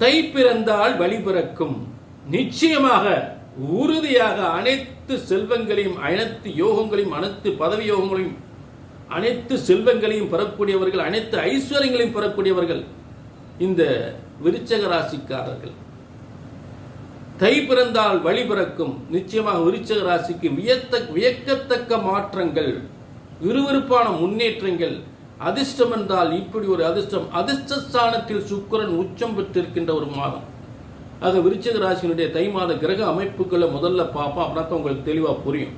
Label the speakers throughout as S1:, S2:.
S1: தை பிறந்தால் வழி பிறக்கும். நிச்சயமாக உறுதியாக அனைத்து செல்வங்களையும் அனைத்து யோகங்களையும் அனைத்து பதவி யோகங்களையும் அனைத்து செல்வங்களையும் பெறக்கூடியவர்கள் அனைத்து ஐஸ்வர்யங்களையும் பெறக்கூடியவர்கள் இந்த விருச்சக ராசிக்காரர்கள். தை பிறந்தால் வழி பிறக்கும். நிச்சயமாக விருச்சக ராசிக்கு வியத்த வியக்கத்தக்க மாற்றங்கள் விறுவிறுப்பான முன்னேற்றங்கள் அதிர்ஷ்டம் என்றால் இப்படி ஒரு அதிர்ஷ்டம். அதிர்ஷ்டஸ்தானத்தில் சுக்கிரன் உச்சம் பெற்றிருக்கின்ற ஒரு மாதம். அது விருச்சக ராசியினுடைய தை மாத கிரக அமைப்புகளை முதல்ல பார்ப்போம். அப்படின்னா தான் உங்களுக்கு தெளிவாக புரியும்.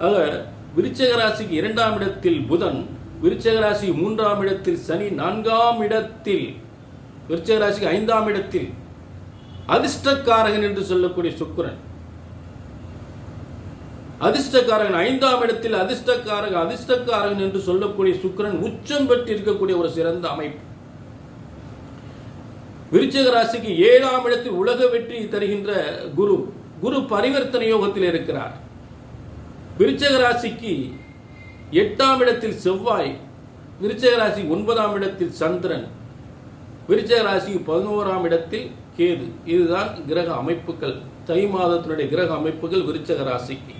S1: ஆக விருச்சக ராசிக்கு இரண்டாம் இடத்தில் புதன் விருச்சக ராசி மூன்றாம் இடத்தில் சனி நான்காம் இடத்தில் விருச்சக ராசிக்கு ஐந்தாம் இடத்தில் அதிர்ஷ்டக்காரகன் என்று சொல்லக்கூடிய சுக்கிரன். அதிர்ஷ்டக்காரகன் ஐந்தாம் இடத்தில் அதிர்ஷ்டக்காரக அதிர்ஷ்டக்காரகன் என்று சொல்லக்கூடிய சுக்கிரன் உச்சம் பெற்று இருக்கக்கூடிய ஒரு சிறந்த அமைப்பு. விருச்சக ராசிக்கு ஏழாம் இடத்தில் உலக வெற்றி தருகின்ற குரு குரு பரிவர்த்தனை யோகத்தில் இருக்கிறார். விருச்சக ராசிக்கு எட்டாம் இடத்தில் செவ்வாய் விருச்சக ராசி ஒன்பதாம் இடத்தில் சந்திரன் விருச்சக ராசிக்கு பதினோராம் இடத்தில் கேது. இதுதான் கிரக அமைப்புகள் தை மாதத்தினுடைய கிரக அமைப்புகள் விருச்சக ராசிக்கு.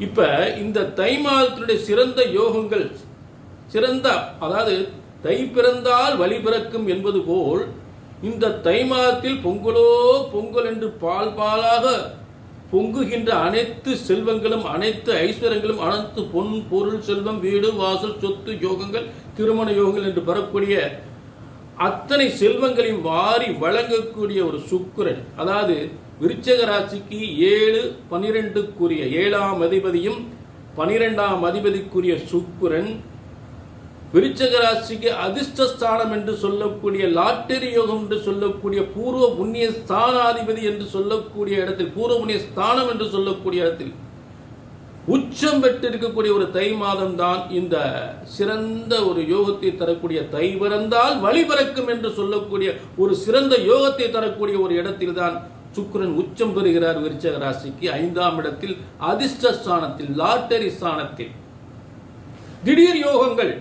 S1: இப்ப இந்த தை மாதத்தினுடைய சிறந்த யோகங்கள் சிறந்த அதாவது தை பிறந்தால் வழி பிறக்கும் என்பது போல் இந்த தை மாதத்தில் பொங்கலோ பொங்கல் என்று பால் பாலாக பொங்குகின்ற அனைத்து செல்வங்களும் அனைத்து ஐஸ்வர்யங்களும் அனைத்து பொன் பொருள் செல்வம் வீடு வாசல் சொத்து யோகங்கள் திருமண யோகங்கள் என்று பெறக்கூடிய அத்தனை செல்வங்களையும் வாரி வழங்கக்கூடிய ஒரு சுக்கிரன் அதாவது விருச்சக ராசிக்கு ஏழு பனிரெண்டுக்குரிய ஏழாம் அதிபதியும் பனிரெண்டாம் அதிபதிக்குரிய சுக்கிரன். விருச்சக ராசிக்கு அதிர்ஷ்டஸ்தானம் என்று சொல்லக்கூடிய லாட்டரி யோகம் என்று சொல்லக்கூடிய பூர்வ புண்ணிய ஸ்தானாதிபதி என்று சொல்லக்கூடிய இடத்தில் பூர்வ புண்ணிய ஸ்தானம் என்று சொல்லக்கூடிய இடத்தில் உச்சம் பெற்று இருக்கக்கூடிய ஒரு தை மாதம் தான் இந்த சிறந்த ஒரு யோகத்தை தரக்கூடிய தை பிறந்தால் வழி பிறக்கும் என்று சொல்லக்கூடிய ஒரு சிறந்த யோகத்தை தரக்கூடிய ஒரு இடத்தில் தான் சுக்கரன் உச்சம் பெறுகிறார் விருச்சக ராசிக்கு. ஐந்தாம் இடத்தில் அதிர்ஷ்ட ஸ்தானத்தில் லாட்டரி ஸ்தானத்தில். திடீர் யோகங்கள்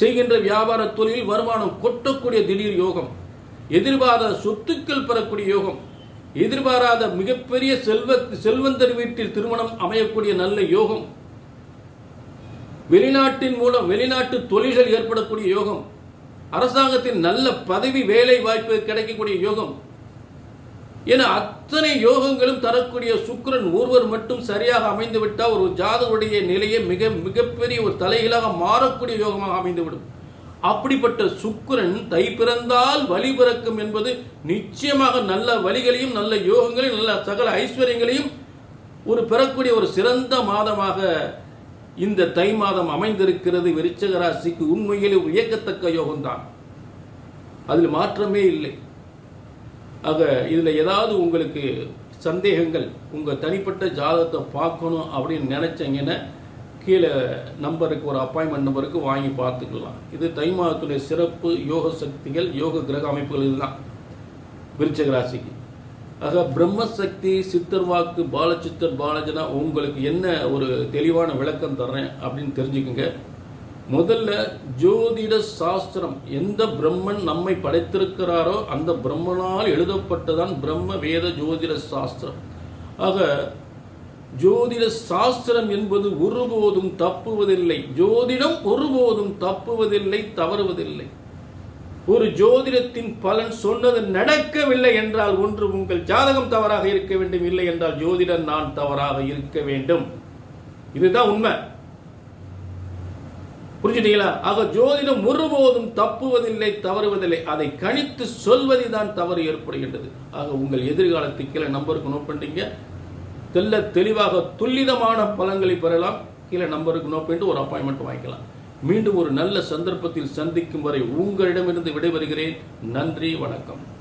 S1: செய்கின்ற வியாபார தொழில் வருமானம் கொட்டக்கூடிய திடீர் யோகம். எதிர்பாராத சொத்துக்கள் பெறக்கூடிய யோகம். எதிர்பாராத மிகப்பெரிய செல்வ செல்வந்தர் வீட்டில் திருமணம் அமையக்கூடிய நல்ல யோகம். வெளிநாட்டின் மூலம் வெளிநாட்டு தொழில்கள் ஏற்படக்கூடிய யோகம். அரசாங்கத்தின் நல்ல பதவி வேலை வாய்ப்பு கிடைக்கக்கூடிய யோகம். என அத்தனை யோகங்களும் தரக்கூடிய சுக்கிரன் ஒருவர் மட்டும் சரியாக அமைந்துவிட்டால் ஒரு ஜாதகருடைய நிலையை மிக மிகப்பெரிய ஒரு தலைகளாக மாறக்கூடிய யோகமாக அமைந்துவிடும். அப்படிப்பட்ட சுக்கரன் தை பிறந்தால் வழி பிறக்கும் என்பது நிச்சயமாக நல்ல வழிகளையும் நல்ல யோகங்களையும் நல்ல சகல ஐஸ்வர்யங்களையும் ஒரு பெறக்கூடிய ஒரு சிறந்த மாதமாக இந்த தை மாதம் அமைந்திருக்கிறது. விருச்சக ராசிக்கு உண்மையிலே வியக்கத்தக்க யோகம்தான். அதில் மாற்றமே இல்லை. ஆக இதில் ஏதாவது உங்களுக்கு சந்தேகங்கள் உங்கள் தனிப்பட்ட ஜாதகத்தை பார்க்கணும் அப்படின்னு நினச்சிங்கன்னா கீழே நம்பருக்கு ஒரு அப்பாயின்மெண்ட் நம்பருக்கு வாங்கி பார்த்துக்கலாம். இது தை மாதத்துடைய சிறப்பு யோக சக்திகள் யோக கிரக அமைப்புகள் இதுதான். விருச்சக ராசிக்கு. ஆக பிரம்மசக்தி சித்தர் வாக்கு பாலச்சித்தர் பாலஜனா உங்களுக்கு என்ன ஒரு தெளிவான விளக்கம் தர்றேன் அப்படின்னு தெரிஞ்சுக்குங்க. முதல்ல ஜோதிட சாஸ்திரம் எந்த பிரம்மன் நம்மை படைத்திருக்கிறாரோ அந்த பிரம்மனால் எழுதப்பட்டதான் பிரம்ம வேத ஜோதிட சாஸ்திரம். ஆக ஜோதிட சாஸ்திரம் என்பது ஒருபோதும் தப்புவதில்லை. ஜோதிடம் ஒருபோதும் தப்புவதில்லை தவறுவதில்லை. ஒரு ஜோதிடத்தின் பலன் சொன்னது நடக்கவில்லை என்றால் ஒன்று உங்கள் ஜாதகம் தவறாக இருக்க வேண்டும் இல்லை என்றால் ஜோதிடம் நான் தவறாக இருக்க வேண்டும். இதுதான் உண்மை. புரிஞ்சுட்டீங்களா? ஆக ஜோதிடம் ஒருபோதும் தப்புவதில்லை தவறுவதில்லை. அதை கணித்து சொல்வதுதான் தவறு ஏற்படுகின்றது. ஆக உங்கள் எதிர்காலத்தை கீழே நம்பருக்கு நோட் பண்ணிட்டீங்க தெல்ல தெளிவாக துல்லிதமான பலன்களை பெறலாம். கீழே நம்பருக்கு நோட் பண்ணிட்டு ஒரு அப்பாயின்மெண்ட் வாங்கிக்கலாம். மீண்டும் ஒரு நல்ல சந்தர்ப்பத்தில் சந்திக்கும் வரை உங்களிடமிருந்து விடைபெறுகிறேன். நன்றி வணக்கம்.